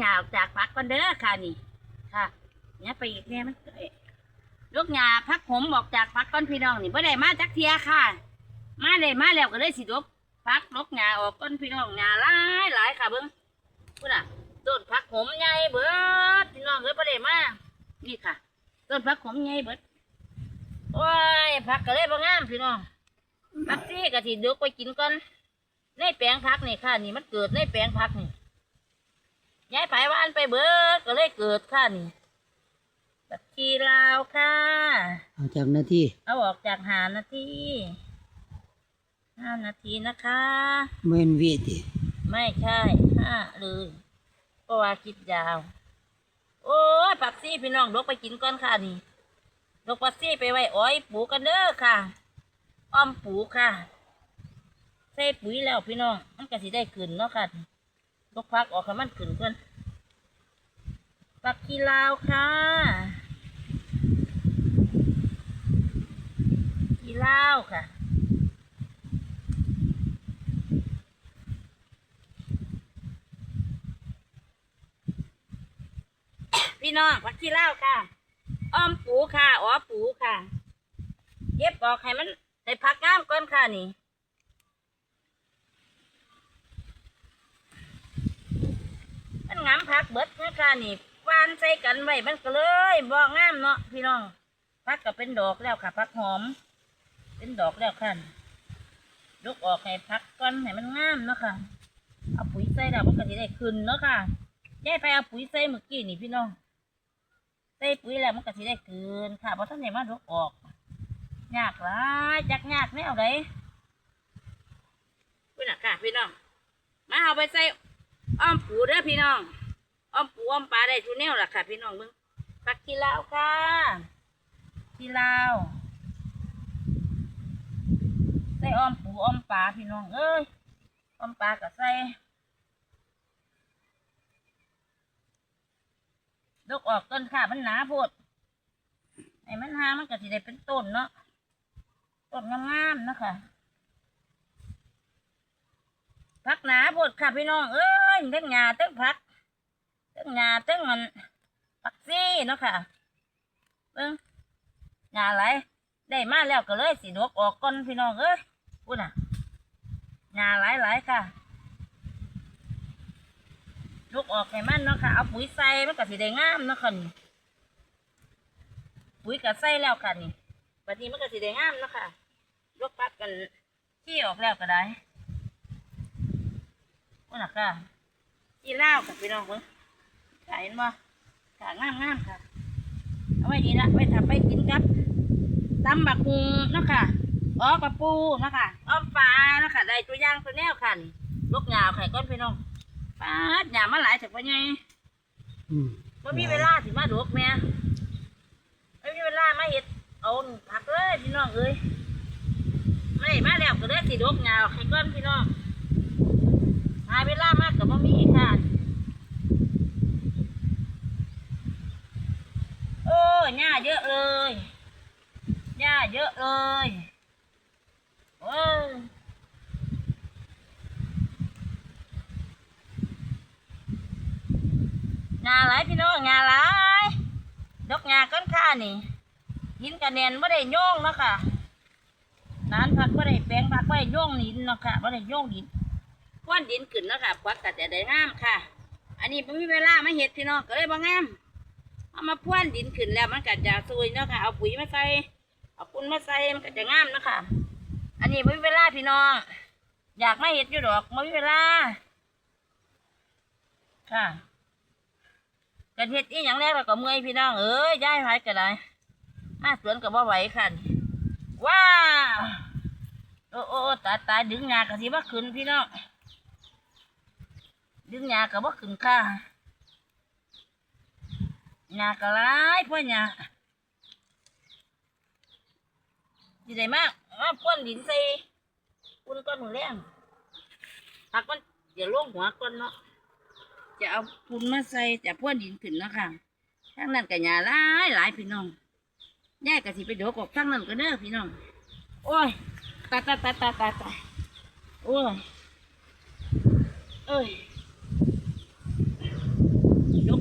หงาออกจากพักก่อนเด้อค่ะนี่ ค่ะเนี่ยไปอีกเนี่ยมันเอ้ยลูกหงาพักผมออกจากพักก่อนพี่น้องนี่บ่ได้มาจักเทียค่ะ มาเลยมาแล้วก็เลยสิลบพักลกหงาออกก่อนพี่น้องหงาหลายหลายค่ะเบิ้งพูดน่ะต้นพักผมใหญ่เบิดพี่น้องเอ้ยบ่ได้มานี่ค่ะต้นพักผมใหญ่เบิดโอ้ยพักก็เลยบ่งามพี่น้องพักซี่ก็สิดกไปกินก่อนในแปลงพักนี่ค่ะ นี่มันเกิดในแปลงพักนี่ ย้ายไผวานไปเบิดก็เลยเกิดค่ะนี่บักชีลาวค่ะ เอาจากหน้าที่ เอาออกจากหานาทีห้านาทีนะคะ เมนวีติไม่ใช่ห้าเลยเพราะว่าคลิปยาว โอ้ยปักซี่พี่น้องลกไปกินก่อนค่ะนี่ลกปักซี่ไปไว้อ้อยปูกันเด้อค่ะ อ้อมปูค่ะ ใส่ปุ๋ยแล้วพี่น้องมันก็สิได้ขึ้นเนาะค่ะลกพักออกให้มันขึ้นก่อน ปักกีลาวค่ะกีลาวค่ะพี่น้องผักชีลาวค่ะ อ้อมปูค่ะ อ๋อปูค่ะ เย็บออกให้มันได้พักงามก่อนค่ะนี่ มันงามพักเบิดนะคะนี่ วานใส่กันไว้มันก็เลยบ่งามเนาะพี่น้องพักก็เป็นดอกแล้วค่ะพักหอม เป็นดอกแล้วค่ะยกออกให้พักก่อนให้มันงามเนาะค่ะเอาปุ๋ยใส่แล้วมันก็จะได้ขึ้นเนาะค่ะยายไปเอาปุ๋ยใส่เมื่อกี้นี่พี่น้องใส่ปุ๋ยแล้วมันก็สิได้เกินค่ะเพราะท่านไหนมาดกออกยากหลายจักยากแนวใดพี่น่ะค่ะพี่น้องมาเอาไปใส่อ้อมปูเด้อพี่น้อง อ้อมปูอ้อมปลาได้ทุกแนวล่ะค่ะ พี่น้องมึงผักกีลาวค่ะกีลาวใส่อ้อมปูอ้อมปลาพี่น้องเอ้ยอ้อมปลาก็ใส่ดกออกต้นค่ะมันหนาโพดไอ้มันหามันก็สิได้เป็นต้นเนาะต้นงามๆนะคะพักหนาโพดค่ะพี่น้องเอ้ยเตั้งหญ้าเตั้งพักเตั้งหญ้าเตั้งมันผักซี่ เนาะค่ะเบิ่งหญ้าไหลได้มาแล้วก็เลยสิดกออกก่อนพี่น้องเอ้ยพูดน่ะหญ้าหลายๆค่ะลูกออกให้มันเนาะค่ะ เอาปุ๋ยใส่มันก็สิได้งามเนาะค่ะนี่ปุ๋ยก็ใส่แล้วค่ะนี่บัดนี้มันก็สิได้งามเนาะค่ะยกปัดกันขี้ออกแล้วก็ได้ว่าน่ะค่ะขี้เล่ากับพี่น้องเพิ่งถ่ายเห็นบ่ ถ่ายงามงามๆค่ะ เอาไว้ดีละไว้ทำไปกินกับตำบักฮูเนาะค่ะอ้อกระปูเนาะค่ะอ้อมปลาเนาะค่ะได้ตัวอย่างตัวแนวค่ะนี่ลูกหยาวไข่ก้อนพี่น้องปาดหยามาหลายแต่ว่าไงอืมบ่มีเวลาสิมาดกแม่ไม่มีเวลามาเฮ็ดเอาผักเลยพี่น้องเอ้ยไม่ได้มาแล้วก็เลยสิดกหยาให้ก้อนพี่น้องหาเวลามากกับบ่มีค่ะโอ้หญ้าเยอะเลย หญ้าเยอะเลยโอ้งาหลายพี่น้องงาหลายดอกงาก้อนข้านี่หินกระเด็นไม่ได้โยงเนาะค่ะนานพักไม่ได้แปลงพักไม่ได้โยงดินเนาะค่ะไม่ได้โยงดินควนดินขึ้นเนาะค่ะควักกัจะได้งามค่ะ อันนี้ไม่มีเวลาไมาเห็ดพี่น้องก็เลยบ่งามเอามาพ่วนดินขึ้นแล้วมันก็จะซุยเนาะค่ะ เอาปุ๋ยมาใส่ เอาปุ้นมาใส่มันก็จะงามนะคะอันนี้ไม่เวลาพี่น้อง อยากมาเห็ดอยู่ดอกไม่เวลา ค่ะกันเฮ็ดอีหยังแรกเราก็เมื่อยพี่น้องเอ้ยย้ายไผก็ได้มาสวนก็บ่ไหวค่ะนี่ว้าวโอ้โอ้ตายตายดึงหญ้าก็สิบ่ขึ้นพี่น้องดึงหญ้าก็บ่ขึ้นค่ะหญ้าก็หลายพ่อหญ้า สิได้มากมาพ่นดินใส่ปุ่นก้อนหมูแรงผักมันเดี๋ยวงหัวก่อนเนาะจะเอาพุนมาใส่จะพ่วนดินขึ้นเนาะค่ะทั้งนั้นก็หยาหลายหลายพี่น้องแย่กะสิไปโดกออกทั้งนั้นก็เด้อพี่น้อง โอ้ยตายตายตายตายตายตายโอ้ยเอ้ย